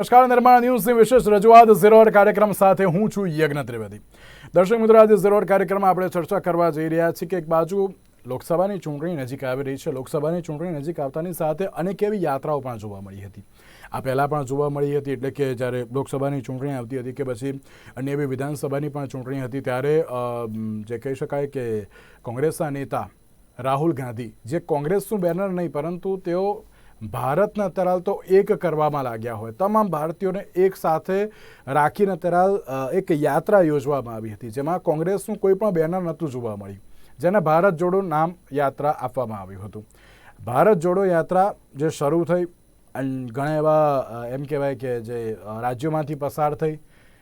નમસ્કાર, નિર્માણ ન્યૂઝની વિશેષ રજૂઆત ઝીરોર કાર્યક્રમ સાથે હું છું યજ્ઞ ત્રિવેદી. દર્શક મિત્રો, આજે ઝીરોર કાર્યક્રમમાં આપણે ચર્ચા કરવા જઈ રહ્યા છીએ કે એક બાજુ લોકસભાની ચૂંટણી નજીક આવી રહી છે. લોકસભાની ચૂંટણી નજીક આવતાની સાથે અનેક એવી યાત્રાઓ પણ જોવા મળી હતી. આ પહેલાં પણ જોવા મળી હતી, એટલે કે જ્યારે લોકસભાની ચૂંટણી આવતી હતી કે પછી અન્ય એવી વિધાનસભાની પણ ચૂંટણી હતી, ત્યારે જે કહી શકાય કે કોંગ્રેસના નેતા રાહુલ ગાંધી, જે કોંગ્રેસનું બેનર નહીં, પરંતુ તેઓ ભારતને તરાલ તો એક કરવામાં લાગ્યા હોય. તમામ ભારતીયોને એક સાથે રાખીને તરાલ એક યાત્રા યોજવામાં આવી હતી, જેમાં કોંગ્રેસનું કોઈ પણ બેનર નહોતું જોવા મળ્યું, જેને ભારત જોડો નામ યાત્રા આપવામાં આવ્યું હતું. ભારત જોડો યાત્રા જે શરૂ થઈ એન્ડ ઘણા એવા એમ કહેવાય કે જે રાજ્યોમાંથી પસાર થઈ,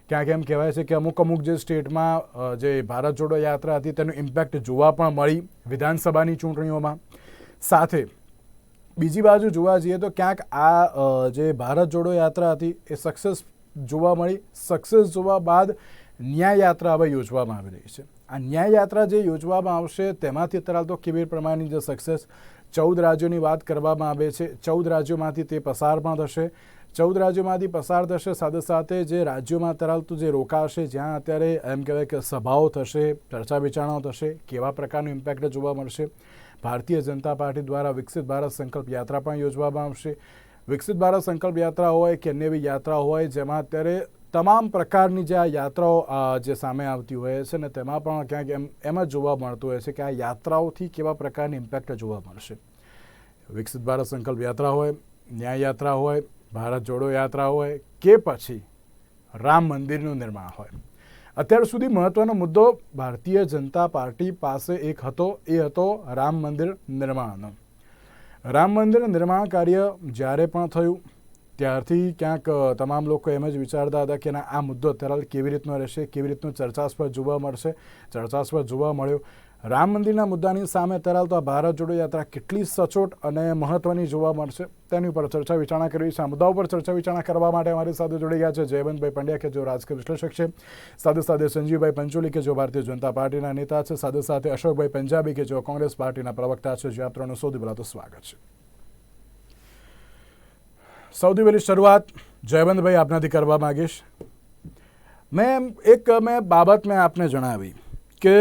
ક્યાંક એમ કહેવાય છે કે અમુક અમુક જે સ્ટેટમાં જે ભારત જોડો યાત્રા હતી, તેનું ઇમ્પેક્ટ જોવા પણ મળી વિધાનસભાની ચૂંટણીઓમાં. સાથે બીજી બાજુ જોવા જઈએ તો ક્યાંક આ જે ભારત જોડો યાત્રા હતી એ સક્સેસ જોવા મળી. સક્સેસ જોવા બાદ ન્યાય યાત્રા હવે યોજવામાં આવી રહી છે. આ ન્યાય યાત્રા જે યોજવામાં આવશે તેમાંથી અત્યારે તો કેવી પ્રમાણની જે સક્સેસ ચૌદ રાજ્યોની વાત કરવામાં આવે છે. ચૌદ રાજ્યોમાંથી તે પસાર પણ થશે. ચૌદ રાજ્યોમાંથી પસાર થશે, સાથે સાથે જે રાજ્યોમાં તરાલતું જે રોકાશે, જ્યાં અત્યારે એમ કહેવાય કે સભાઓ થશે, ચર્ચા વિચારણાઓ થશે, કેવા પ્રકારનું ઇમ્પેક્ટ જોવા મળશે. ભારતીય જનતા પાર્ટી દ્વારા વિકસિત ભારત સંકલ્પ યાત્રા પણ યોજવામાં આવશે. વિકસિત ભારત સંકલ્પ યાત્રા હોય કે અન્ય એવી યાત્રા હોય જેમાં અત્યારે તમામ પ્રકારની જે આ યાત્રાઓ જે સામે આવતી હોય છે ને તેમાં પણ ક્યાંક એમ એમ જ જોવા મળતું હોય છે કે આ યાત્રાઓથી કેવા પ્રકારની ઇમ્પેક્ટ જોવા મળશે. વિકસિત ભારત સંકલ્પ યાત્રા હોય, ન્યાય યાત્રા હોય, ભારત જોડો યાત્રા હોય કે પછી રામ મંદિરનું નિર્માણ હોય. અત્યાર સુધી મહત્વનો મુદ્દો ભારતીય જનતા પાર્ટી પાસે એક હતો, એ હતો રામ મંદિર નિર્માણનો રામ મંદિર નિર્માણ કાર્ય જ્યારે પણ થયું, ત્યારથી ક્યાંક તમામ લોકો એમ જ વિચારતા હતા કે ના, આ મુદ્દો અત્યારે કેવી રીતનો રહેશે, કેવી રીતનો ચર્ચાસ્પદ જોવા મળશે. ચર્ચાસ્પદ જોવા મળ્યો. રામ મંદિરના મુદ્દાની સામે ધરાવતા ભારત જોડો યાત્રા કેટલી સચોટ અને મહત્વની જોવા મળશે તેની ઉપર ચર્ચા વિચારણા કરવી છે. આ મુદ્દા ઉપર ચર્ચા વિચારણા કરવા માટે અમારી સાથે જોડી ગયા છે જયવંતભાઈ પંડ્યા, કે જો રાજકીય વિશ્લેષક છે. સાથે સાથે સંજીવભાઈ પંચોલી, કે જો ભારતીય જનતા પાર્ટીના નેતા છે. સાથે સાથે અશોકભાઈ પંજાબી, કે જો કોંગ્રેસ પાર્ટીના પ્રવક્તા છે. જે આપણાનું સૌથી પહેલાં તો સ્વાગત છે. સૌથી પહેલી શરૂઆત જયવંતભાઈ આપનાથી કરવા માંગીશ. મેં એક મેં બાબત મેં આપને જણાવી કે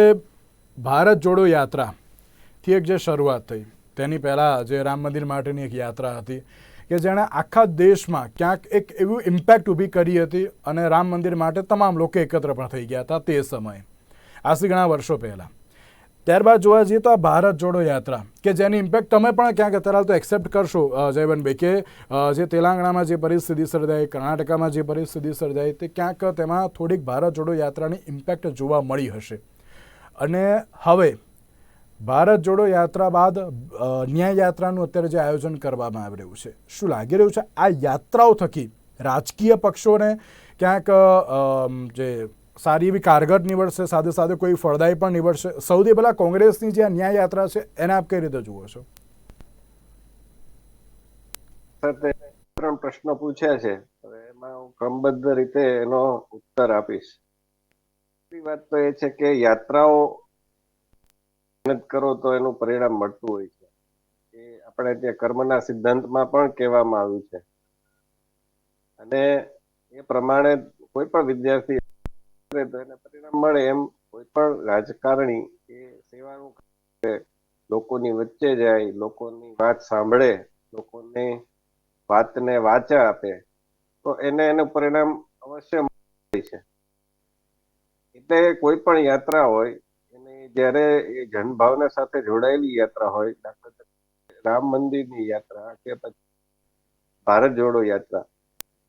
ભારત જોડો યાત્રાથી એક જે શરૂઆત થઈ, તેની પહેલાં જે રામ મંદિર માટેની એક યાત્રા હતી કે જેણે આખા દેશમાં ક્યાંક એક એવું ઇમ્પેક્ટ ઊભી કરી હતી અને રામ મંદિર માટે તમામ લોકો એકત્ર પણ થઈ ગયા હતા તે સમયે. આજથી ઘણા વર્ષો પહેલાં. ત્યારબાદ જોવા જઈએ તો આ ભારત જોડો યાત્રા, કે જેની ઇમ્પેક્ટ તમે પણ ક્યાંક અત્યારે તો એક્સેપ્ટ કરશો જયવનભાઈ, કે જે તેલંગાણામાં જે પરિસ્થિતિ સર્જાઈ, કર્ણાટકામાં જે પરિસ્થિતિ સર્જાઈ, તે ક્યાંક તેમાં થોડીક ભારત જોડો યાત્રાની ઇમ્પેક્ટ જોવા મળી હશે. અને હવે ભારત જોડો યાત્રા બાદ ન્યાય યાત્રાનું અત્યારે જે આયોજન કરવામાં આવી રહ્યું છે, શું લાગી રહ્યું છે? આ યાત્રાઓ થકી રાજકીય પક્ષોને ક્યાંક જે સારી એવી કારગર નીવડશે, સાથે સાથે કોઈ ફળદાયી પણ નીવડશે? સૌથી પહેલાં કોંગ્રેસની જે આ ન્યાય યાત્રા છે, એને આપ કઈ રીતે જુઓ છો? ત્રણ પ્રશ્નો પૂછ્યા છે. એમાં હું ક્રમબદ્ધ રીતે એનો ઉત્તર આપીશ. પહેલી વાત તો એ છે કે યાત્રાઓ મહેનત કરો તો એનું પરિણામ મળતું હોય છે. એ આપણે ત્યાં કર્મના સિદ્ધાંતમાં પણ કહેવામાં આવ્યું છે. અને એ પ્રમાણે કોઈ પણ વિદ્યાર્થી તો એને પરિણામ મળે એમ કોઈ પણ રાજકારણી એ સેવાનું લોકોની વચ્ચે જાય, લોકોની વાત સાંભળે, લોકોની વાતને વાચા આપે, તો એને એનું પરિણામ અવશ્ય મળે છે. એટલે કોઈ પણ યાત્રા હોય, એને જ્યારે એ જનભાવના સાથે જોડાયેલી યાત્રા હોય રામ મંદિરની યાત્રા કે પછી ભારત જોડો યાત્રા,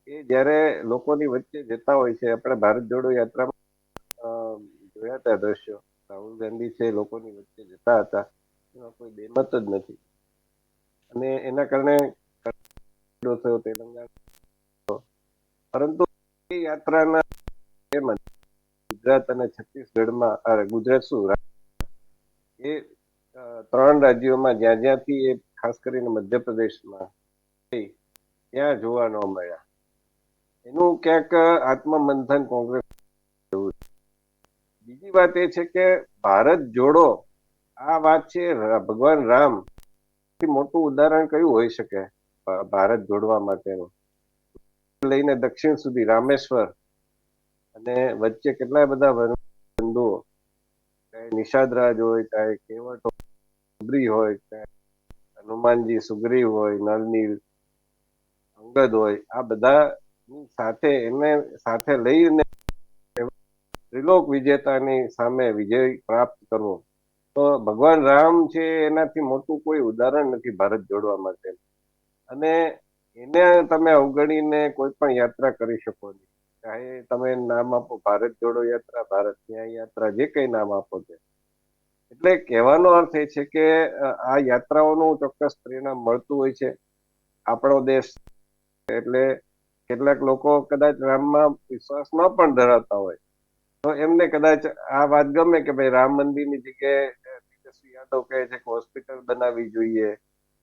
એ જ્યારે લોકોની વચ્ચે જતા હોય છે, આપણે ભારત જોડો યાત્રામાં જોયા હતા દ્રશ્યો, રાહુલ ગાંધી છે લોકોની વચ્ચે જતા હતા, એમાં કોઈ બેમત જ નથી. અને એના કારણે થયો તેલંગાણા, પરંતુ એ યાત્રાના ગુજરાત અને છત્તીસગઢમાં ગુજરાત શું? એ ત્રણ રાજ્યોમાં જ્યાં જ્યાંથી એ ખાસ કરીને મધ્યપ્રદેશમાં થઈ, ત્યાં જોવા ન મળ્યા. એનું ક્યાંક આત્મમંથન કોંગ્રેસ બીજી વાત એ છે કે ભારત જોડો આ વાત છે ભગવાન રામ મોટું ઉદાહરણ કયું હોઈ શકે? ભારત જોડવા માટેનું. લઈને દક્ષિણ સુધી રામેશ્વર અને વચ્ચે કેટલા બધા બંધુઓ ચાહે નિષાદ હોય ચાહે કેવટ સુગ્રી હોય ચાહે હનુમાનજી સુગ્રીવ હોય નળનીલ અંગદ હોય, આ બધા સાથે એને સાથે લઈને ત્રિલોક વિજેતાની સામે વિજય પ્રાપ્ત કરવો. તો ભગવાન રામ છે એનાથી મોટું કોઈ ઉદાહરણ નથી ભારત જોડવા માટે. અને એને તમે અવગણીને કોઈ પણ યાત્રા કરી શકો નહીં ચાહે તમે નામ આપો, ભારત જોડો યાત્રા ભારત ન્યાય યાત્રા જે કઈ નામ આપો તે એટલે કહેવાનો અર્થ એ છે કે આ યાત્રાઓનું ચોક્કસ પરિણામ મળતું હોય છે. આપણો દેશ એટલે કેટલાક લોકો કદાચ રામમાં વિશ્વાસ ન પણ ધરાવતા હોય. તો એમને કદાચ આ વાત ગમે કે ભાઈ રામ મંદિરની જગ્યાએ યાદવ કહે છે કે હોસ્પિટલ બનાવવી જોઈએ.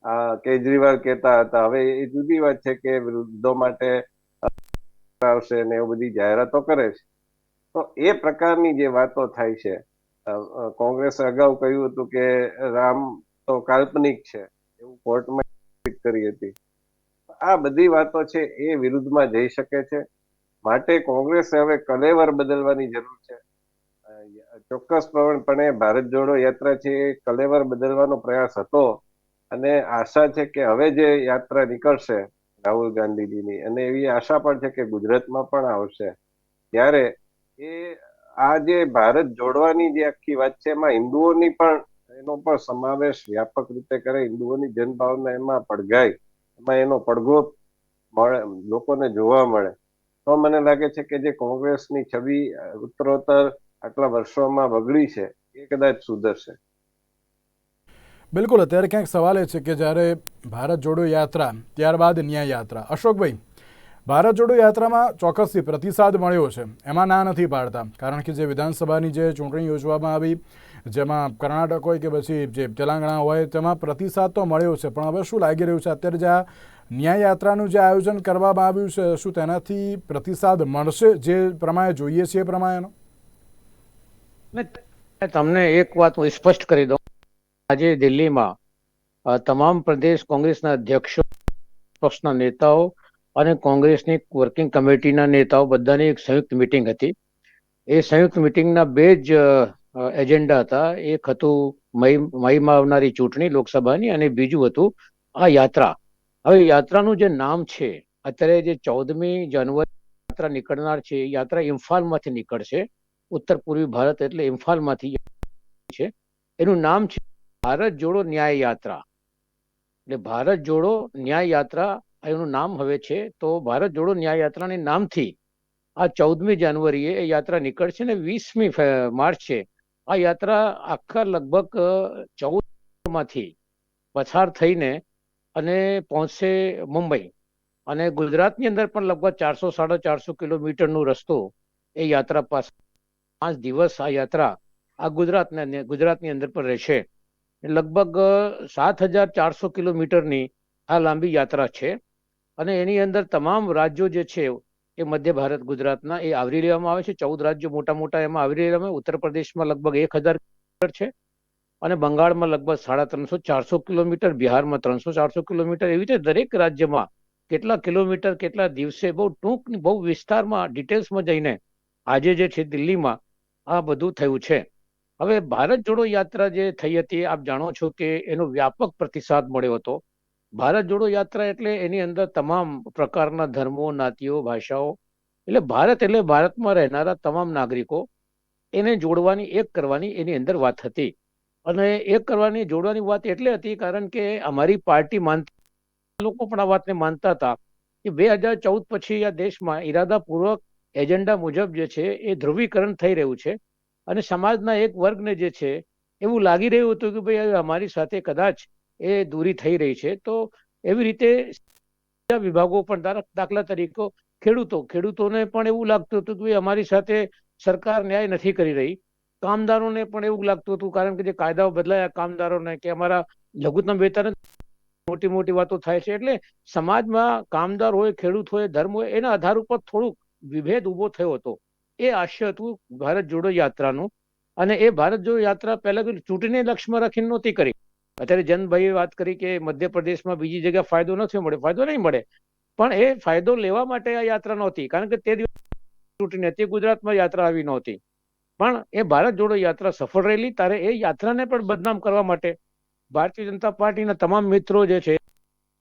આ કેજરીવાલ કહેતા હતા. હવે એ જુદી વાત છે કે વૃદ્ધો માટે આવશે ને એવું બધી જાહેરાતો કરે છે. તો એ પ્રકારની જે વાતો થાય છે કોંગ્રેસે અગાઉ કહ્યું હતું કે રામ તો કાલ્પનિક છે, એવું કોર્ટમાં કરી હતી. આ બધી વાતો છે એ વિરુદ્ધમાં જઈ શકે છે. માટે કોંગ્રેસે હવે કલેવર બદલવાની જરૂર છે. ચોક્કસ ચોક્કસપણે ભારત જોડો યાત્રા છે એ કલેવર બદલવાનો પ્રયાસ હતો. અને આશા છે કે હવે જે યાત્રા નીકળશે રાહુલ ગાંધીજીની. અને એવી આશા પણ છે કે ગુજરાતમાં પણ આવશે. ત્યારે એ આ જે ભારત જોડવાની જે આખી વાત છે, એમાં હિન્દુઓની પણ એનો પણ સમાવેશ વ્યાપક રીતે કરે. હિન્દુઓની જનભાવના એમાં પડઘાય. એમાં એનો પડઘો મળે, લોકોને જોવા મળે. તો મને લાગે છે કે જે કોંગ્રેસની છબી ઉત્તરોત્તર આટલા વર્ષોમાં બગડી છે, એ કદાચ સુધરશે. બિલકુલ, અત્યારે ક્યાંક સવાલ એ છે કે જ્યારે ભારત જોડો યાત્રા, ત્યારબાદ ન્યાય યાત્રા. અશોકભાઈ, ભારત જોડો યાત્રામાં ચોક્કસથી પ્રતિસાદ મળ્યો છે. એમાં ના નથી પાડતા. કારણ કે જે વિધાનસભાની જે ચૂંટણી યોજવામાં આવી, જેમાં કર્ણાટક હોય કે પછી જે તેલંગાણા હોય, તેમાં પ્રતિસાદ તો મળ્યો છે. પણ હવે શું લાગી રહ્યું છે? અત્યારે જે આ ન્યાય યાત્રાનું જે આયોજન કરવામાં આવ્યું છે, શું તેનાથી પ્રતિસાદ મળશે જે પ્રમાણે જોઈએ છે એ પ્રમાણેનો? તમને એક વાત હું સ્પષ્ટ કરી દઉં. આજે દિલ્હીમાં તમામ પ્રદેશ કોંગ્રેસના અધ્યક્ષો, પક્ષના નેતાઓ અને કોંગ્રેસની વર્કિંગ કમિટીના નેતાઓ બધાની એક સંયુક્ત મિટિંગ હતી. એ સંયુક્ત મિટિંગના બે જ એજન્ડા હતા. એક હતું મઈ આવનારી ચૂંટણી લોકસભાની અને બીજું હતું આ યાત્રા. હવે યાત્રાનું જે નામ છે, અત્યારે જે ચૌદમી જાન્યુઆરી યાત્રા નીકળનાર છે યાત્રા ઇમ્ફાલમાંથી નીકળશે. ઉત્તર પૂર્વી ભારત એટલે ઇમ્ફાલમાંથી છે. એનું નામ છે ભારત જોડો ન્યાય યાત્રા. એટલે ભારત જોડો ન્યાય યાત્રા એનું નામ હવે છે. તો ભારત જોડો ન્યાય યાત્રાની નામથી આ ચૌદમી જાન્યુઆરીએ એ યાત્રા નીકળશે ને વીસમી માર્ચે આ યાત્રા આખા લગભગ ચૌદમાંથી પસાર થઈને અને પહોંચશે મુંબઈ. અને ગુજરાતની અંદર પણ લગભગ ચારસો, સાડા ચારસો કિલોમીટરનો રસ્તો એ યાત્રા પાસે પાંચ દિવસ આ યાત્રા આ ગુજરાતના, ગુજરાતની અંદર પણ રહેશે. લગભગ સાત હજાર ચારસો કિલોમીટરની આ લાંબી યાત્રા છે. અને એની અંદર તમામ રાજ્યો જે છે, એ મધ્ય ભારત, ગુજરાતના, એ આવરી લેવામાં આવે છે. ચૌદ રાજ્યો મોટા મોટા એમાં આવરી લેવામાં. ઉત્તર પ્રદેશમાં લગભગ એક હજાર કિલોમીટર છે. અને બંગાળમાં લગભગ સાડા ત્રણસો, ચારસો કિલોમીટર, બિહારમાં ત્રણસો, ચારસો કિલોમીટર. એવી રીતે દરેક રાજ્યમાં કેટલા કિલોમીટર, કેટલા દિવસે બહુ ટૂંક, બહુ વિસ્તારમાં ડિટેલ્સમાં જઈને આજે જે છે દિલ્હીમાં આ બધું થયું છે. હવે ભારત જોડો યાત્રા જે થઈ હતી, આપ જાણો છો કે એનો વ્યાપક પ્રતિસાદ મળ્યો હતો. ભારત જોડો યાત્રા એટલે એની અંદર તમામ પ્રકારના ધર્મો, નાતીઓ, ભાષાઓ, એટલે ભારત એટલે ભારતમાં રહેનારા તમામ નાગરિકો, એને જોડવાની, એક કરવાની એની અંદર વાત હતી. અને એક કરવાની, જોડવાની વાત એટલે હતી કારણ કે અમારી પાર્ટી માનતા લોકો પણ આ વાતને માનતા હતા કે બે હજાર ચૌદ પછી આ દેશમાં ઈરાદાપૂર્વક એજન્ડા મુજબ જે છે એ ધ્રુવીકરણ થઈ રહ્યું છે. અને સમાજના એક વર્ગને જે છે, એવું લાગી રહ્યું હતું કે ભાઈ અમારી સાથે કદાચ એ દૂરી થઈ રહી છે. તો એવી રીતે વિભાગો પણ દાખલા તરીકે ખેડૂતો, ખેડૂતોને પણ એવું લાગતું હતું કે ભાઈ, અમારી સાથે સરકાર ન્યાય નથી કરી રહી. કામદારોને પણ એવું લાગતું હતું, કારણ કે જે કાયદાઓ બદલાયા કામદારોને કે અમારા લઘુત્તમ વેતન મોટી મોટી વાતો થાય છે. એટલે સમાજમાં કામદાર હોય, ખેડૂત હોય, ધર્મ હોય, એના આધાર ઉપર થોડુંક વિભેદ ઊભો થયો હતો. એ આશય હતું ભારત જોડો યાત્રાનું. અને એ ભારત જોડો યાત્રા પહેલા તો ચૂંટણી લક્ષ્યમાં રાખીને નહોતી કરી. અત્યારે જનભાઈએ વાત કરી કે મધ્યપ્રદેશમાં બીજી જગ્યા ફાયદો નથી મળે ફાયદો નહીં મળે. પણ એ ફાયદો લેવા માટે આ યાત્રા નહોતી. કારણ કે તે દિવસ ચૂંટણી હતી, ગુજરાતમાં યાત્રા આવી નહોતી. પણ એ ભારત જોડો યાત્રા સફળ રહેલી. ત્યારે એ યાત્રાને પણ બદનામ કરવા માટે ભારતીય જનતા પાર્ટીના તમામ મિત્રો જે છે,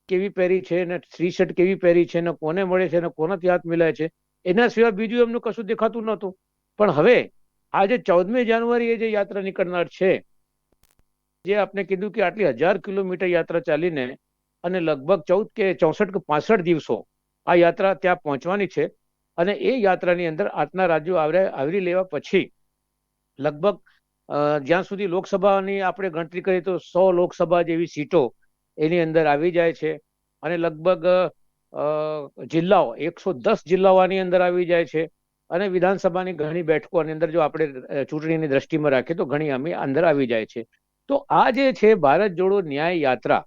કેવી પહેરી છે ને થ્રી શર્ટ કેવી પહેરી છે ને, કોને મળે છે ને, કોનાથી હાથ મિલાય છે એના સિવાય બીજું એમનું કશું દેખાતું નહોતું. પણ હવે, આજે ચૌદમી જાન્યુઆરીએ જે યાત્રા નીકળનાર છે, જે આપણે કીધું કે આટલી હજાર કિલોમીટર યાત્રા ચાલીને અને લગભગ ચૌદ કે ચોસઠ કે પાસઠ દિવસો આ યાત્રા ત્યાં પહોંચવાની છે અને એ યાત્રાની અંદર આટલા રાજ્યો આવરે, આવરી લેવા પછી લગભગ જ્યાં સુધી લોકસભાની આપણે ગણતરી કરીએ તો સો લોકસભા જેવી સીટો એની અંદર આવી જાય છે અને લગભગ જિલ્લાઓ, એકસો દસ જિલ્લાઓની અંદર આવી જાય છે. અને વિધાનસભાની ઘણી બેઠકોની અંદર જો આપણે ચૂંટણીની દ્રષ્ટિમાં રાખીએ તો ઘણી અમે અંદર આવી જાય છે. તો આ જે છે ભારત જોડો ન્યાય યાત્રા,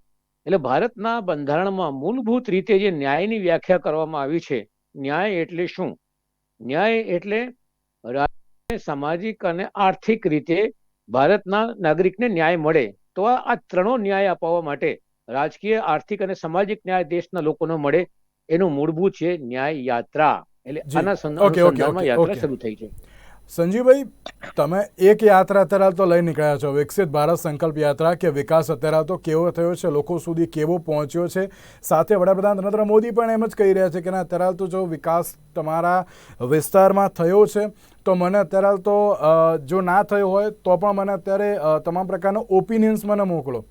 એટલે ભારતના બંધારણમાં મૂળભૂત રીતે જે ન્યાયની વ્યાખ્યા કરવામાં આવી છે, ન્યાય એટલે શું? ન્યાય એટલે સામાજિક અને આર્થિક રીતે ભારતના નાગરિકને ન્યાય મળે, તો આ ત્રણો ન્યાય અપાવવા માટે રાજકીય આર્થિક અને સામાજિક ન્યાય દેશના લોકોને મળે એનું મૂળભૂત છે ન્યાય યાત્રા. એટલે આના સંદ- ઓકે, ઓકે, અનુસંધાનમાં ઓકે, યાત્રા શરૂ થઈ છે. સંજીવભાઈ તમે એક યાત્રા અત્યારે તો લઈ નીકળ્યા છો. વિકસિત ભારત સંકલ્પ યાત્રા કે વિકાસ અત્યારે તો કેવો થયો છે? લોકો સુધી કેવો પહોંચ્યો છે? સાથે વડાપ્રધાન નરેન્દ્ર મોદી પણ એમ જ કહી રહ્યા છે કે ના અત્યારે તો જો વિકાસ તમારા વિસ્તારમાં થયો છે તો મને અત્યારે તો જો ના થયો હોય તો પણ મને અત્યારે તમામ પ્રકારનો ઓપિનિયન્સ મને મોકલો.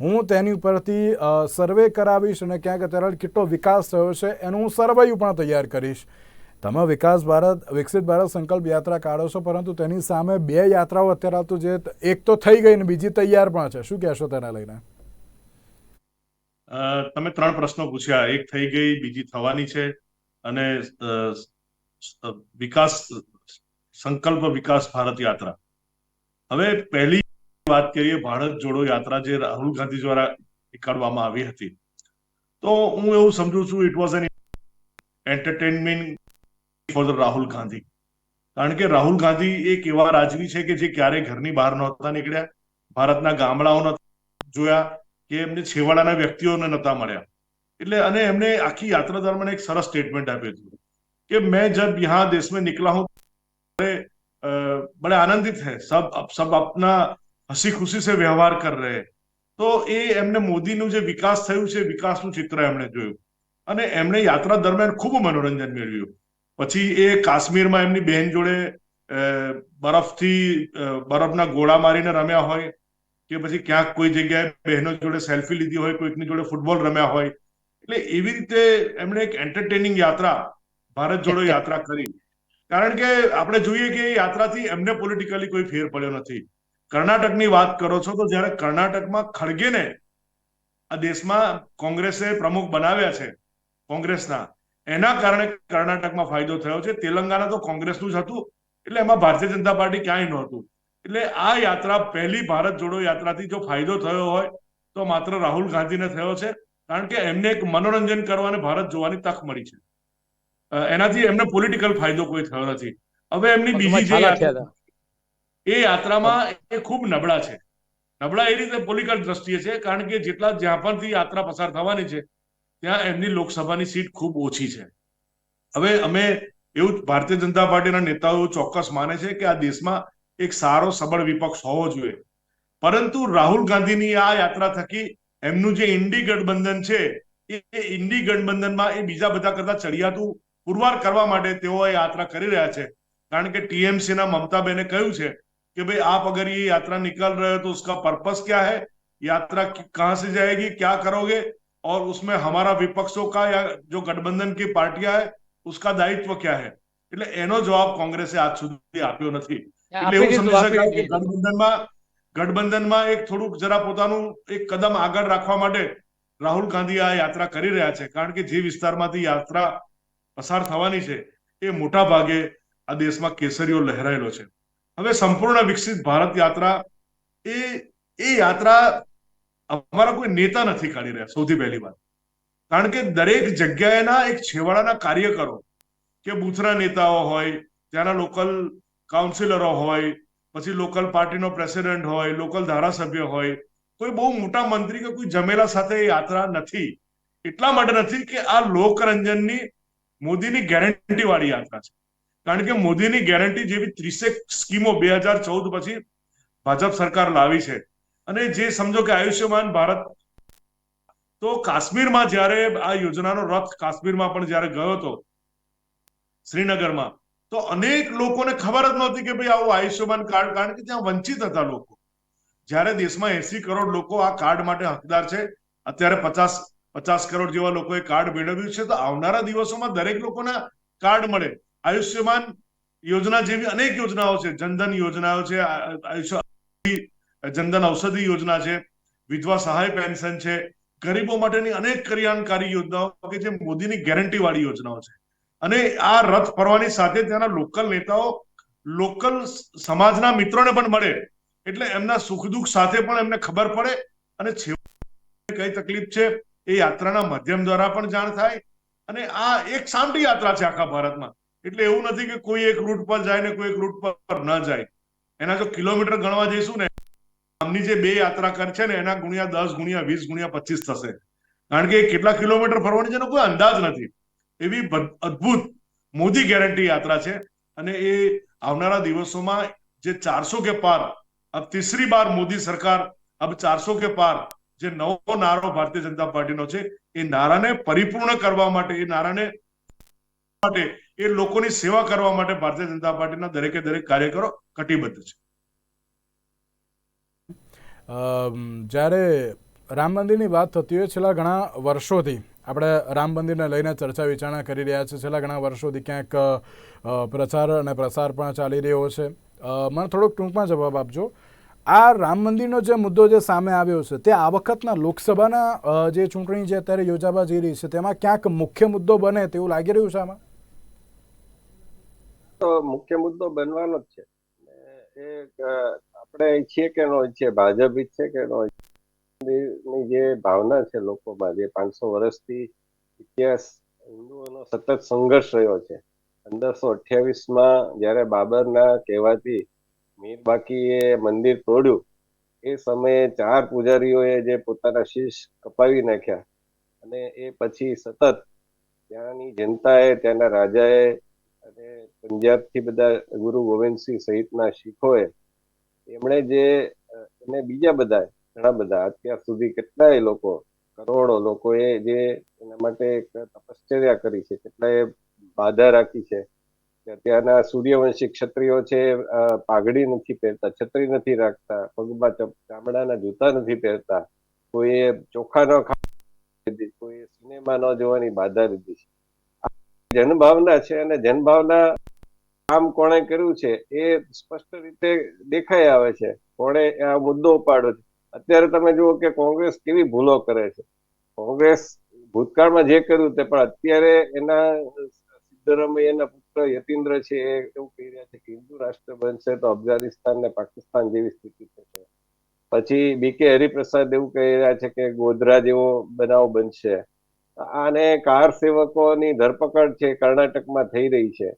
હું તેની ઉપરથી સર્વે કરાવીશ અને ક્યાંક અત્યારે કેટલો વિકાસ થયો છે એનું હું સર્વેયું પણ તૈયાર કરીશ. તમે વિકાસ ભારત, વિકસિત ભારત સંકલ્પ યાત્રા કાઢો છો, પરંતુ તેની સામે બે યાત્રાઓ અત્યારે તો જે એક તો થઈ ગઈ ને બીજી તૈયાર પણ છે. શું કહેશો તેને લઈને? તમે ત્રણ પ્રશ્નો પૂછ્યા. એક થઈ ગઈ, બીજી થવાની છે. અને વિકાસ, સંકલ્પ વિકાસ ભારત યાત્રા. હવે પહેલી વાત કરીએ ભારત જોડો યાત્રા જે રાહુલ ગાંધી દ્વારા નીકાળવામાં આવી હતી તો હું એવું સમજુ છું it was an entertainment for the Rahul Gandhi કારણ કે રાહુલ ગાંધી એક એવા રાજવી છે કે જે ક્યારેય ઘરની બહાર નહોતા નીકળ્યા ભારતના ગામડાઓ નહોતા જોયા કે એમને છેવાડાના વ્યક્તિઓને નહોતા મળ્યા એટલે અને એમને આખી યાત્રા દરમિયાન એક સરસ સ્ટેટમેન્ટ આપ્યું હતું કે મેં જબ यहाँ देश में निकला हूँ बड़े अ, बड़े आनंदित है सब अब सब अपना હસી ખુશી સે વ્યવહાર કર રહે. તો એ એમને મોદીનું જે વિકાસ થયું છે, વિકાસનું ચિત્ર એમણે જોયું. અને એમણે યાત્રા દરમિયાન ખૂબ મનોરંજન મેળવ્યું. પછી એ કાશ્મીરમાં એમની બહેન જોડે બરફથી બરફના ગોળા મારીને રમ્યા હોય કે પછી ક્યાંક કોઈ જગ્યાએ બહેનો જોડે સેલ્ફી લીધી હોય, કોઈકની જોડે ફૂટબોલ રમ્યા હોય. એટલે એવી રીતે એમણે એક એન્ટરટેનિંગ યાત્રા, ભારત જોડો યાત્રા કરી. કારણ કે આપણે જોઈએ કે એ યાત્રાથી એમને પોલિટિકલી કોઈ ફેર પડ્યો નથી. કર્ણાટકની વાત કરો છો તો જ્યારે કર્ણાટકમાં ખડગેને આ દેશમાં કોંગ્રેસે પ્રમુખ બનાવ્યા છે કોંગ્રેસના એના કારણે કર્ણાટકમાં ફાયદો થયો છે. તેલંગાણા તો કોંગ્રેસનું જ હતું એટલે એમાં ભારતીય જનતા પાર્ટી ક્યાંય નહોતું. એટલે આ યાત્રા પહેલી ભારત જોડો યાત્રાથી જો ફાયદો થયો હોય તો માત્ર રાહુલ ગાંધીને થયો છે કારણ કે એમને એક મનોરંજન કરવાને ભારત જોવાની તક મળી છે. એનાથી એમને પોલિટિકલ ફાયદો કોઈ થયો નથી. હવે એમની બીજી જે એ યાત્રામાં એ ખૂબ નબળા છે. નબળા એ રીતે પોલિટિકલ દ્રષ્ટિએ છે, કારણ કે જેટલા જ્યાં પરથી યાત્રા પસાર થવાની છે, ત્યાં એમની લોકસભાની સીટ ખૂબ ઓછી છે. હવે અમે એવું ભારતીય જનતા પાર્ટીના નેતાઓ ચોક્કસ માને છે કે આ દેશમાં એક સારો સબળ વિપક્ષ હોવો જોઈએ. પરંતુ રાહુલ ગાંધીની આ યાત્રા થકી એમનું જે ઇન્ડી ગઠબંધન છે, એ ઇન્ડી ગઠબંધનમાં એ બીજા બધા કરતા ચડિયાતું પુરવાર કરવા માટે તેઓ આ યાત્રા કરી રહ્યા છે. કારણ કે ટીએમસીના મમતાબેને કહ્યું છે कि भाई आप अगर ये यात्रा निकल रहे हो तो उसका पर्पस क्या है यात्रा कि- कहाँ से जाएगी क्या करोगे और उसमें हमारा विपक्षों का या जो गठबंधन की पार्टियां है उसका दायित्व क्या है એટલે એનો જવાબ કોંગ્રેસે આજ સુધી આપ્યો નથી એટલે આપી એવું દીધું, સમજી આપી શકાય કે દીધું. ગઠબંધનમાં ગઠબંધનમાં એક થોડુંક જરા પોતાનું એક કદમ આગળ રાખવા માટે રાહુલ ગાંધી આ યાત્રા કરી રહ્યા છે કારણ કે જે વિસ્તારમાંથી યાત્રા પસાર થવાની છે એ મોટા ભાગે આ દેશમાં કેસરીઓ લહેરાયેલો છે હવે સંપૂર્ણ વિકસિત ભારત યાત્રા એ એ યાત્રા અમારા કોઈ નેતા નથી કાઢી રહ્યા, સૌથી પહેલી વાત. કારણ કે દરેક જગ્યાએના એક છેવાડાના કાર્યકરો, કે બૂથના નેતાઓ હોય, ત્યાંના લોકલ કાઉન્સિલરો હોય, પછી લોકલ પાર્ટીનો પ્રેસિડેન્ટ હોય, લોકલ ધારાસભ્ય હોય, કોઈ બહુ મોટા મંત્રી કે કોઈ જમેલા સાથે યાત્રા નથી. એટલા માટે નથી કે આ લોકરંજનની મોદીની ગેરંટી વાળી યાત્રા છે. કારણ કે મોદીની ગેરંટી જેવી ત્રીસેક સ્કીમો બે હજાર ચૌદ પછી ભાજપ સરકાર લાવી છે. અને જે સમજો કે આયુષ્યમાન ભારત, તો કાશ્મીરમાં જ્યારે આ યોજનાનો રથ કાશ્મીરમાં પણ જ્યારે ગયો હતો, શ્રીનગરમાં, તો અનેક લોકોને ખબર જ નહોતી કે ભાઈ આવું આયુષ્યમાન કાર્ડ, કારણ કે ત્યાં વંચિત હતા લોકો. જ્યારે દેશમાં એસી કરોડ લોકો આ કાર્ડ માટે હકદાર છે, અત્યારે પચાસ પચાસ કરોડ જેવા લોકોએ કાર્ડ મેળવ્યું છે, તો આવનારા દિવસોમાં દરેક લોકોના કાર્ડ મળે. આયુષ્યમાન યોજના જેવી અનેક યોજનાઓ છે. જનધન યોજનાઓ છે આયુષ્ય જનધન ઔષધિ યોજના છે, વિધવા સહાય પેન્શન છે, ગરીબો માટેની અનેક કલ્યાણકારી યોજનાઓ કે જે મોદીની ગેરંટી વાળી યોજનાઓ છે. અને આ રથ ફરવાની સાથે ત્યાંના લોકલ નેતાઓ, લોકલ સમાજના મિત્રોને પણ મળે. એટલે એમના સુખ દુઃખ સાથે પણ એમને ખબર પડે અને છેવટે કઈ તકલીફ છે એ યાત્રાના માધ્યમ દ્વારા પણ જાણ થાય. અને આ એક શાંતિ યાત્રા છે આખા ભારતમાં. એટલે એવું નથી કે કોઈ એક રૂટ પર જાય ને કોઈ એક રૂટ પર ન જાય. એના જો કિલોમીટર ગણવા જઈશું ને, આમની જે બે યાત્રા કર છે ને, એના ગુણ્યા દસ ગુણ્યા વીસ ગુણ્યા પચીસ થશે. કારણ કે કેટલા કિલોમીટર ફરવાની છે એનો કોઈ અંદાજ નથી. એવી અદભુત મોદી ગેરંટી યાત્રા છે. અને એ આવનારા દિવસોમાં જે ચારસો કે પાર, અબ તીસરી બાર મોદી સરકાર, અબ ચારસો કે પાર જે નવો નારો ભારતીય જનતા પાર્ટીનો છે, એ નારાને પરિપૂર્ણ કરવા માટે, એ નારાને માટે એ લોકોની સેવા કરવા માટે ભારતીય જનતા પાર્ટીના દરેકે દરેક કાર્યકરો કટિબદ્ધ છે. જ્યારે રામ મંદિરની વાત થતી હોય છેલ્લા ઘણા વર્ષોથી, આપણે રામ મંદિરને લઈને ચર્ચા વિચારણા કરી રહ્યા છે છેલ્લા ઘણા વર્ષોથી ક્યાંક પ્રચાર અને પ્રસાર પણ ચાલી રહ્યો છે. મને થોડોક ટૂંકમાં જવાબ આપજો. આ રામ મંદિરનો જે મુદ્દો જે સામે આવ્યો છે, તે આ વખતના લોકસભાના જે ચૂંટણી જે અત્યારે યોજાવા જઈ રહી છે, તેમાં ક્યાંક મુખ્ય મુદ્દો બને તેવું લાગી રહ્યું છે આમાં? તો મુખ્ય મુદ્દો બનવાનો જ છે. એ આપણે ઈચ્છીએ કે નો ઈચ્છીએ ભાજપ ઈચ્છે કે નો ની જે ભાવના છે લોકોમાં, જે પાંચસો વર્ષથી ઇતિહાસ, હિન્દુઓનો સતત સંઘર્ષ રહ્યો છે. પંદરસો અઠ્યાવીસમાં જ્યારે બાબરના કહેવાથી મીર બાકીએ મંદિર તોડ્યું, એ સમયે ચાર પૂજારીઓએ જે પોતાના શીશ કપાવી નાખ્યા. અને એ પછી સતત ત્યાંની જનતાએ, ત્યાંના રાજાએ અને પંજાબથી બધા ગુરુ ગોવિંદસિંહ સહિતના શીખોએ એમણે જે અને બીજા બધા, ઘણા બધા, અત્યાર સુધી કેટલાય લોકો, કરોડો લોકોએ જે એના માટે એક તપશ્ચર્યા કરી છે કેટલાય બાધા રાખી છે અત્યારના સૂર્યવંશી ક્ષત્રિયો છે પાઘડી નથી પહેરતા, છત્રી નથી રાખતા, પગમાં ચામડાના જૂતા નથી પહેરતા, કોઈએ ચોખા ન ખાવા કોઈએ સિનેમા ન જોવાની બાધા લીધી છે. જનભાવના છે અને જનભાવના કામ કોણે કર્યું છે એ સ્પષ્ટ રીતે દેખાઈ આવે છે. કોણે આ મુદ્દો ઉપાડ્યો છે. અત્યારે તમે જુઓ કે કોંગ્રેસ કેવી ભૂલો કરે છે. કોંગ્રેસ ભૂતકાળમાં જે કર્યું તે પણ અત્યારે એના સિદ્ધરામૈયાના પુત્ર યતીન્દ્ર છે એ એવું કહી રહ્યા છે કે હિન્દુ રાષ્ટ્ર બનશે તો અફઘાનિસ્તાન ને પાકિસ્તાન જેવી સ્થિતિ થશે પછી બીકે હરિપ્રસાદ એવું કહી રહ્યા છે કે ગોધરા જેવો બનાવ બનશે. આને કાર સેવકોની ધરપકડ છે, કર્ણાટકમાં થઈ રહી છે.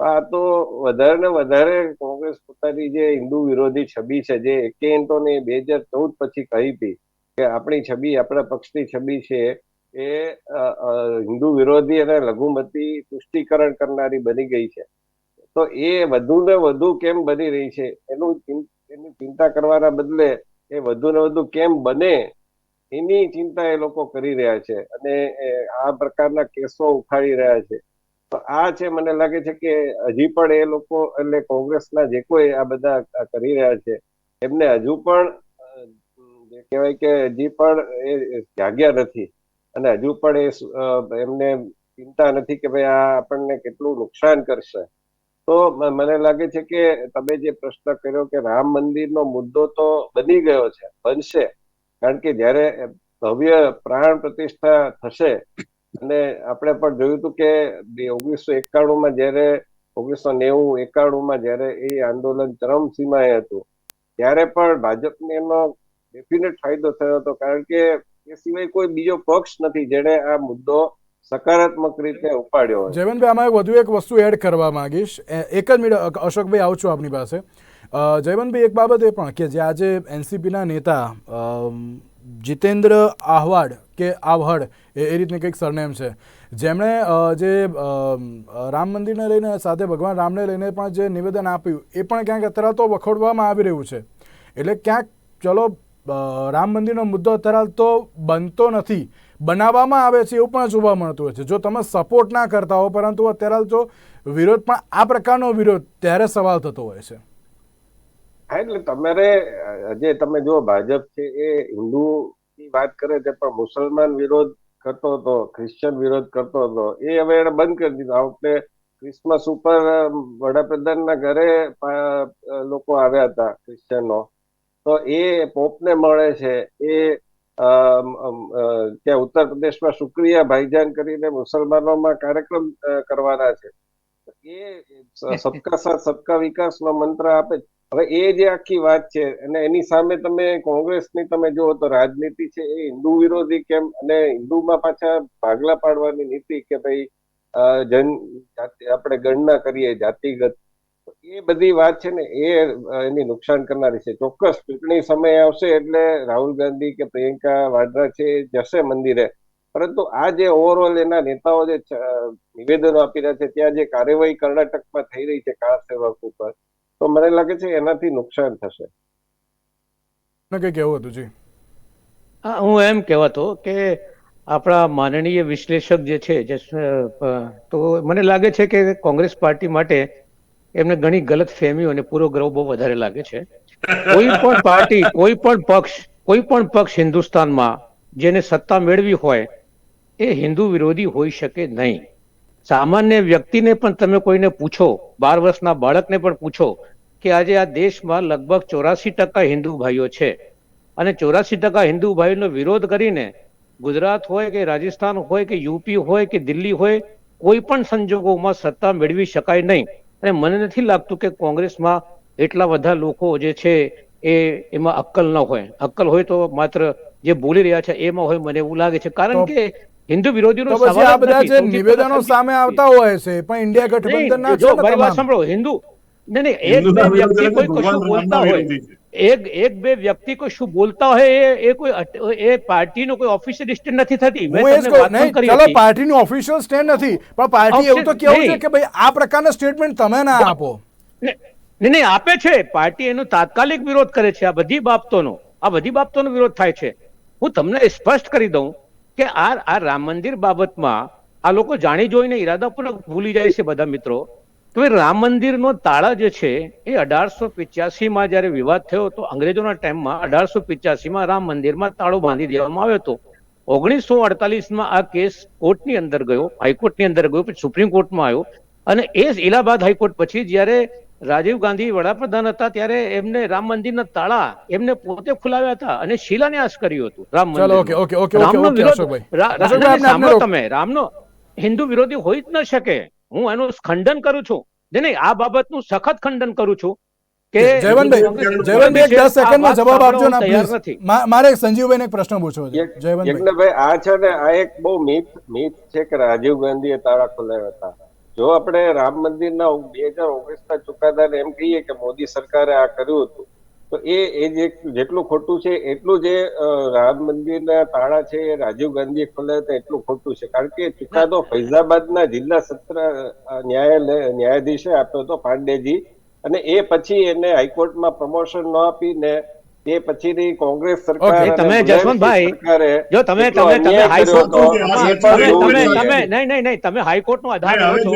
આ તો વધારે ને વધારે કોંગ્રેસ પોતાની જે હિન્દુ વિરોધી છબી છે, જે એકેન્ટોની બે હજાર ચૌદ પછી કહી હતી કે આપણી છબી આપણા પક્ષની છબી છે, એ હિન્દુ વિરોધી અને લઘુમતી પુષ્ટિકરણ કરનારી બની ગઈ છે. તો એ વધુ ને વધુ કેમ બની રહી છે? એનું એની ચિંતા કરવાના બદલે એ વધુ ને વધુ કેમ બને? એની ચિંતા એ લોકો કરી રહ્યા છે અને આ પ્રકારના કેસો ઉખાડી રહ્યા છે. આ છે મને લાગે છે કે હજી પણ એ લોકો એટલે કોંગ્રેસના જે કોઈ આ બધા કરી રહ્યા છે, એમને હજુ પણ કહેવાય કે હજી પણ એ જાગ્યા નથી. અને હજુ પણ એ એમને ચિંતા નથી કે ભાઈ આ આપણને કેટલું નુકસાન કરશે. તો મને લાગે છે કે તમે જે પ્રશ્ન કર્યો કે રામ મંદિરનો મુદ્દો તો બની ગયો છે, બનશે. કારણ કે જ્યારે ભવ્ય પ્રાણ પ્રતિષ્ઠા થશે, અને આપણે પણ જોયું હતું કે ઓગણીસો એકાણું માં જયારે, ઓગણીસો નેવું એકાણું માં જયારે એ આંદોલન ચરમસીમાએ હતું, ત્યારે પણ ભાજપને એનો ડેફિનેટ ફાયદો થયો હતો. કારણ કે એ સિવાય કોઈ બીજો પક્ષ નથી જેને આ મુદ્દો સકારાત્મક રીતે ઉપાડ્યો જયવંતભાઈ, આમાં વધુ એક વસ્તુ એડ કરવા માંગીશ. એક જ મિનિટ અશોકભાઈ, આવું છું આપની પાસે. જયવંતભાઈ એક બાબત એ પણ કે જે આજે એનસીપીના નેતા જીતેન્દ્ર આહવાડ કે આવહડ એ એ રીતની કંઈક સરનેમ છે. જેમણે જે રામ મંદિરને લઈને સાથે ભગવાન રામને લઈને પણ જે નિવેદન આપ્યું એ પણ ક્યાંક અત્યારે તો વખોડવામાં આવી રહ્યું છે. એટલે ક્યાંક, ચલો રામ મંદિરનો મુદ્દો અત્યારે તો બનતો નથી, બનાવવામાં આવે છે એવું પણ જોવા મળતું હોય છે. જો તમે સપોર્ટ ના કરતા હો, પરંતુ અત્યારે જો વિરોધ પણ આ પ્રકારનો વિરોધ ત્યારે સવાલ થતો હોય છે. હા, એટલે તમારે જે તમે જો ભાજપ છે એ હિન્દુ ની વાત કરે છે, પણ મુસલમાન વિરોધ કરતો હતો ક્રિશ્ચિયન વિરોધ કરતો હતો, એ હવે એને બંધ કરી દીધો. આ ક્રિસમસ ઉપર વડાપ્રધાનના ઘરે લોકો આવ્યા હતા ક્રિશ્ચિયનો તો એ પોપને મળે છે, એ ત્યાં ઉત્તર પ્રદેશમાં શુક્રિયા ભાઈજાન કરીને મુસલમાનોમાં કાર્યક્રમ કરવાના છે. એ સબકા સાથ, સબકા વિકાસનો મંત્ર આપે. હવે એ જે આખી વાત છે, અને એની સામે તમે કોંગ્રેસની તમે જુઓ તો રાજનીતિ છે એ હિન્દુ વિરોધી કેમ, અને હિન્દુમાં પાછા ભાગલા પાડવાની નીતિ કે ભાઈ જન આપણે ગણના કરીએ જાતિગત. એ બધી વાત છે ને, એ એની નુકસાન કરનારી છે. ચોક્કસ ચૂંટણી સમય આવશે એટલે રાહુલ ગાંધી કે પ્રિયંકા વાડ્રા છે જશે મંદિરે. પરંતુ આ જે ઓવરઓલ એના નેતાઓ જે નિવેદનો આપી રહ્યા છે ત્યાં જે કાર્યવાહી કર્ણાટકમાં થઈ રહી છે કાર સેવક ઉપર તો મને લાગે છે એનાથી નુકસાન થશે. કહેવું હતું જી? હા હું એમ કહેવાતો કે આપણા માનનીય વિશ્લેષક જે છે જે તો મને લાગે છે કે કોંગ્રેસ પાર્ટી માટે એમને ઘણી ગલત ફેમીઓ અને પૂર્વગ્રહ બહુ વધારે લાગે છે. કોઈ પણ પાર્ટી કોઈ પણ પક્ષ કોઈ પણ પક્ષ હિન્દુસ્તાનમાં જેને સત્તા મેળવી હોય એ હિન્દુ વિરોધી હોઈ શકે નહીં. સામાન્ય વ્યક્તિને પણ તમે કોઈને પૂછો બાર વર્ષના બાળકને પણ પૂછો કે આજે આ દેશમાં લગભગ ચોરાસી ટકા હિન્દુ ભાઈઓ છે. અને ચોરાસી ટકા હિન્દુ ભાઈઓનો વિરોધ કરીને ગુજરાત હોય કે રાજસ્થાન હોય કે યુપી હોય કે દિલ્હી હોય કોઈ પણ સંજોગોમાં સત્તા મેળવી શકાય નહીં. અને મને નથી લાગતું કે કોંગ્રેસમાં એટલા બધા લોકો જે છે એ એમાં અક્કલ ન હોય. અક્કલ હોય તો માત્ર જે બોલી રહ્યા છે એમાં હોય મને એવું લાગે છે. કારણ કે હિન્દુ વિરોધીનો સવાલ આ બધા. જે નિવેદનો સામે આવતા હોય છે પણ ઇન્ડિયા ગઠબંધન ના છે જો ને મારી વાત સાંભળો હિન્દુ નહીં નહીં એક બે વ્યક્તિ કોઈ કશું બોલતા હોય. એક એક બે વ્યક્તિ કોઈ શું બોલતા હોય એ એ કોઈ એ પાર્ટીનો કોઈ ઓફિશિયલ સ્ટેન્ડ નથી થતી. મેં તમને વાત નહીં કરી ચલો પાર્ટીનો ઓફિશિયલ સ્ટેન્ડ નથી પણ પાર્ટી એવું તો કેવું છે કે ભાઈ આ પ્રકારના સ્ટેટમેન્ટ તમે ના આપો. નહીં નહીં આપે છે. પાર્ટી એનો તાત્કાલિક વિરોધ કરે છે આ બધી બાબતોનો. આ બધી બાબતોનો વિરોધ થાય છે. હું તમને સ્પષ્ટ કરી દઉં કે આ આ રામ મંદિર બાબતમાં આ લોકો જાણી જોઈને ઈરાદાપૂર્વક ભૂલી જાય છે બધા મિત્રો. કે રામ મંદિરનો તાળા જે છે એ અઢારસો પિચ્યાસીમાં જ્યારે વિવાદ થયો તો અંગ્રેજોના ટાઈમમાં અઢારસો માં રામ મંદિરમાં તાળો બાંધી દેવામાં આવ્યો હતો. ઓગણીસો અડતાલીસમાં આ કેસ કોર્ટની અંદર ગયો, હાઈકોર્ટની અંદર ગયો, પછી સુપ્રીમ કોર્ટમાં આવ્યો. અને એ જ ઇલાહાબાદ હાઈકોર્ટ પછી જ્યારે રાજીવ ગાંધી વડાપ્રધાન હતા ત્યારે એમને રામ મંદિરના તાળા એમને પોતે ખુલાવ્યા હતા અને શિલાન્યાસ કર્યું હતું રામ મંદિર ઓકે, ઓકે, ઓકે, રામનો વિરોધ- તમે રામનો હિન્દુ વિરોધી હોઈ જ ન શકે. હું એનું ખંડન કરું છું. નહીં, નહીં આ બાબતનું સખત ખંડન કરું છું કે જયવંતભાઈ જયવંતભાઈ એક દસ સેકન્ડમાં જવાબ આપજો ને પ્લીઝ મારે સંજીવભાઈને એક પ્રશ્ન પૂછવો છે. જયવંતભાઈ. આ છે ને આ એક બહુ મિથ મિથ છે કે રાજીવ ગાંધીએ તાળા ખોલાવ્યા હતા. જો આપણે રામ મંદિરના બે હજાર ઓગણીસના ચુકાદાને એમ કહીએ કે મોદી સરકારે આ કર્યું હતું, તો એ એ જે જેટલું ખોટું છે, એટલું જે રામ મંદિરના તાળા છે, એ રાજીવ ગાંધીએ ખોલ્યા હતા, એટલું ખોટું છે. કારણ કે ચુકાદો ફૈઝાબાદના જિલ્લા સત્ર ન્યાયાલય, ન્યાયાધીશે આપ્યો હતો પાંડેજી, અને એ પછી એને હાઈકોર્ટમાં પ્રમોશન ન આપીને એ પછીની કોંગ્રેસ સરકાર તમે જસવંતભાઈ, જો તમે તમે તમે હાઈકોર્ટ તમે તમે નહીં નહીં નહીં તમે હાઈકોર્ટ નો આધાર લો છો.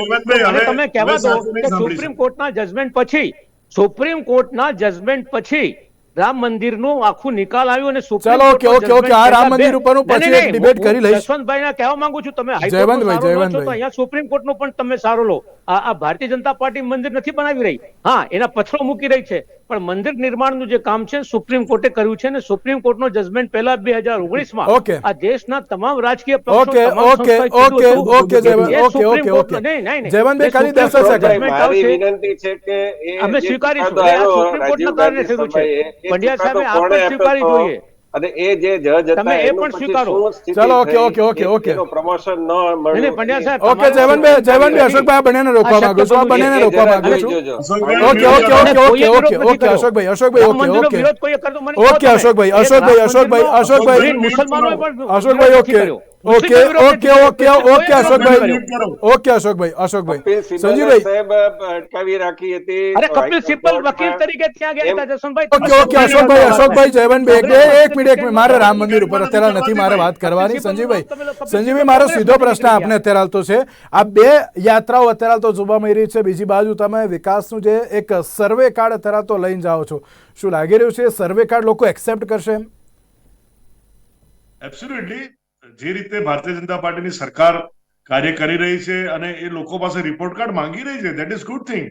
અને તમે કહેવા દો કે સુપ્રીમ કોર્ટના જજમેન્ટ પછી સુપ્રીમ કોર્ટના જજમેન્ટ પછી રામ મંદિરનું આખું નિકાલ આવ્યું અને સુપ્રીમ ચાલો, ઓકે, ઓકે, ઓકે, આ રામ મંદિર ઉપર ઉપરનું પછી એક ડિબેટ કરી લઈશ. જસવંતભાઈને કહેવા માંગુ છું તમે હાઈકોર્ટનો જયવંતભાઈ, સારો લો છો તો જયવંતભાઈ. અહીંયા સુપ્રીમ કોર્ટ નો પણ તમે સારો લો. આ આ ભારતીય જનતા પાર્ટી મંદિર નથી બનાવી રહી. હા એના પથ્થરો મૂકી રહી છે. પણ મંદિર નિર્માણનું જે કામ છે સુપ્રીમ કોર્ટે કર્યું છે અને સુપ્રીમ કોર્ટનો જજમેન્ટ પહેલા બે હજાર ઓગણીસમાં. આ દેશના તમામ રાજકીય ઓકે ઓકે ઓકે ઓકે કે જયવંત એ ઓકે ઓકે કોર્ટનો- ઓકે નહીં, નહીં, નહીં. જયવંતભાઈ ખાલી દસ સેકન્ડ મારી વિનંતી છે કે અમે સ્વીકારીશું. સુપ્રીમ કોર્ટના કારણે થયું છે. પંડ્યા સાહેબે આ પણ કોણે આપ્યો સ્વીકારી? જોઈએ. અને એ જે જજ હતા એ પણ સ્વીકારો. ચલો okay, okay, okay, okay. Promotion ન નહીં, પંડ્યા સાહેબ, ઓકે જયવંતભાઈ જયવંતભાઈ અશોકભાઈ આ બંનેને રોકવા માંગુ છું આ બંનેને રોકવા માંગુ છું okay okay okay okay okay okay અશોકભાઈ અશોકભાઈ ઓકે ઓકે વિરોધ કોઈએ કરતો મને ઓકે, અશોકભાઈ, અશોકભાઈ, અશોકભાઈ, અશોકભાઈ. મુસલમાનોએ પણ અશોકભાઈ okay. Okay okay okay okay અશોકભાઈ. ઓકે અશોકભાઈ અશોકભાઈ. સંજીવભાઈ. સાહેબ અટકાવી રાખી હતી. અરે કપિલ. સિબ્બલ વકીલ તરીકે ત્યાં ગયા હતા જસવંતભાઈ ઓકે ઓકે અશોકભાઈ અશોકભાઈ જયવંતભાઈ એક એક મિનિટ એક મિનિટ મારે રામ મંદિર ઉપર અત્યારે નથી મારે વાત કરવાની. સંજીવભાઈ સંજીવભાઈ મારો સીધો પ્રશ્ન આપને અત્યારે હાલ છે. આ બે યાત્રાઓ અત્યારે હાલ તો જોવા મળી રહી છે. બીજી બાજુ તમે વિકાસનું જે એક સર્વે કાર્ડ અત્યારે તો લઈને જાઓ છો. શું લાગી રહ્યું છે? સર્વે કાર્ડ લોકો એક્સેપ્ટ કરશે એમ? એબ્સોલ્યુટલી જે રીતે ભારતીય જનતા પાર્ટીની સરકાર કાર્ય કરી રહી છે અને એ લોકો પાસે રિપોર્ટ કાર્ડ માંગી રહી છે દેટ ઇઝ ગુડ થિંગ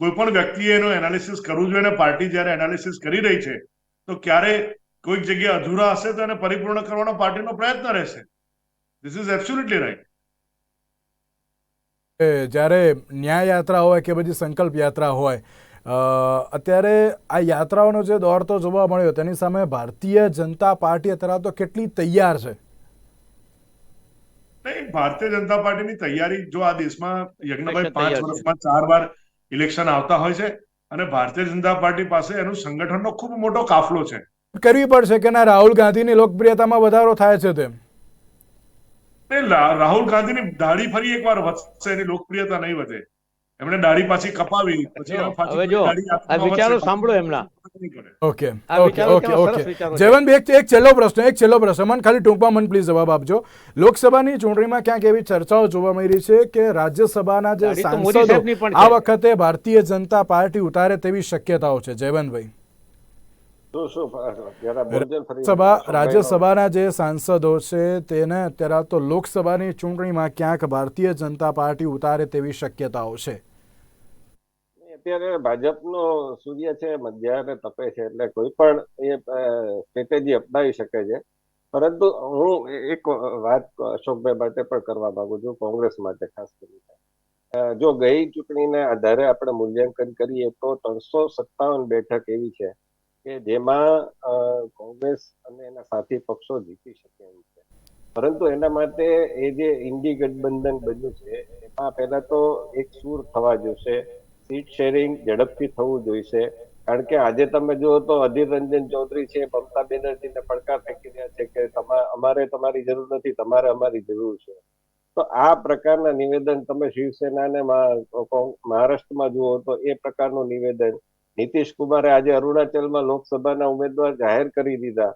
કોઈ પણ વ્યક્તિએ એનું એનાલિસિસ કરવું જોઈએ અને પાર્ટી જ્યારે એનાલિસિસ કરી રહી છે, તો ક્યારે કોઈક જગ્યાએ અધૂરા હશે તો એને પરિપૂર્ણ કરવાનો પાર્ટીનો પ્રયત્ન રહેશે. ધીસ ઇઝ એબ્સોલ્યુટલી રાઈટ જ્યારે ન્યાય યાત્રા હોય કે પછી સંકલ્પ યાત્રા હોય અત્યારે આ યાત્રાઓનો જે દોર તો જોવા મળ્યો, તેની સામે ભારતીય જનતા પાર્ટી અત્યારે તો કેટલી તૈયાર છે. નહીં ભારતીય જનતા પાર્ટીની તૈયારી જો આ દેશમાં યજ્ઞભાઈ પાંચ વર્ષમાં ચાર વાર ઇલેક્શન આવતા હોય છે અને ભારતીય જનતા પાર્ટી પાસે એનું સંગઠનનો ખૂબ મોટો કાફલો છે. કરવી પડશે કે ના રાહુલ ગાંધીની લોકપ્રિયતામાં વધારો થાય છે તેમ. રાહુલ ગાંધીની દાઢી ફરી એકવાર વધશે એની લોકપ્રિયતા નહીં વધે. એમણે દાઢી પાછી કપાવી પછી હવે જો, આ વિચારો સાંભળો એમના. Okay okay okay okay. Jaywant એક એક છેલ્લો પ્રશ્ન એક છેલ્લો પ્રશ્ન. મને ખાલી ટૂંકમાં મને પ્લીઝ જવાબ આપજો. લોકસભાની ચૂંટણીમાં ક્યાંક એવી ચર્ચાઓ જોવા મળી રહી છે કે રાજ્યસભાના જે સાંસદો આ વખતે ભારતીય જનતા પાર્ટી ઉતારે તેવી શક્યતાઓ છે. જયવંતભાઈ. સભા રાજ્યસભાના જે સાંસદો છે તેને અત્યારે તો લોકસભાની ચૂંટણીમાં ક્યાંક ભારતીય જનતા પાર્ટી ઉતારે તેવી શક્યતાઓ છે. અત્યારે ભાજપનો સૂર્ય છે મધ્યારે તપે છે, એટલે કોઈ પણ એ સ્ટ્રેટેજી અપનાવી શકે છે. પરંતુ હું એક વાત અશોકભાઈ માટે પણ કરવા માંગુ છું, કોંગ્રેસ માટે ખાસ કરીને. જો ગઈ ચૂંટણીને આધારે આપણે મૂલ્યાંકન કરીએ તો ત્રણસો સત્તાવન બેઠક એવી છે કે જેમાં કોંગ્રેસ અને એના સાથી પક્ષો જીતી શકે એમ છે. પરંતુ એના માટે એ જે ઇન્ડી ગઠબંધન બન્યું છે, એમાં પહેલા તો એક સૂર થવા જોશે. સીટ શેરિંગ ઝડપથી થવું જોઈશે. કારણ કે આજે તમે જુઓ તો અધીર રંજન ચૌધરી છે, મમતા બેનર્જીને પડકાર ફેંકી રહ્યા છે કે અમારે તમારી જરૂર નથી, તમારે અમારી જરૂર છે. તો આ પ્રકારના નિવેદન તમે શિવસેનાને મહા- મહારાષ્ટ્રમાં જુઓ તો એ પ્રકારનું નિવેદન નીતિશ કુમારે આજે અરુણાચલમાં લોકસભાના ઉમેદવાર જાહેર કરી દીધા.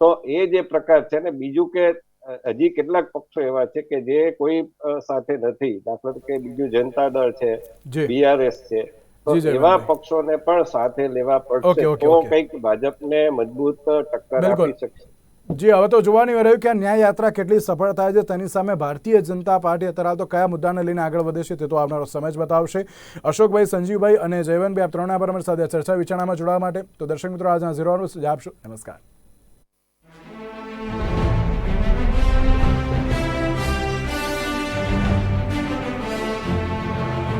તો એ જે પ્રકાર છે ને, બીજું કે હજી કેટલાક પક્ષો એવા છે કે જે કોઈ સાથે નથી. દાખલા તરીકે બીજું જનતા દળ છે બીઆરએસ છે. તો એવા પક્ષોને પણ સાથે લેવા પડશે. તો કંઈક ભાજપને મજબૂત ટક્કર આપી શકશે. જી હવે તો જોવાની રહ્યું કે આ ન્યાય યાત્રા કેટલી સફળ થાય છે તેની સામે ભારતીય જનતા પાર્ટી અત્યારે તો કયા મુદ્દાને લઈને આગળ વધે છે તે તો આવનારો સમય જ બતાવશે. અશોકભાઈ સંજીવભાઈ અને જયવંતભાઈ આપ ત્રણના પર અમારી સાથે ચર્ચા વિચારણામાં જોડાવા માટે. તો દર્શક મિત્રો આજના ઝીરો આપશો નમસ્કાર.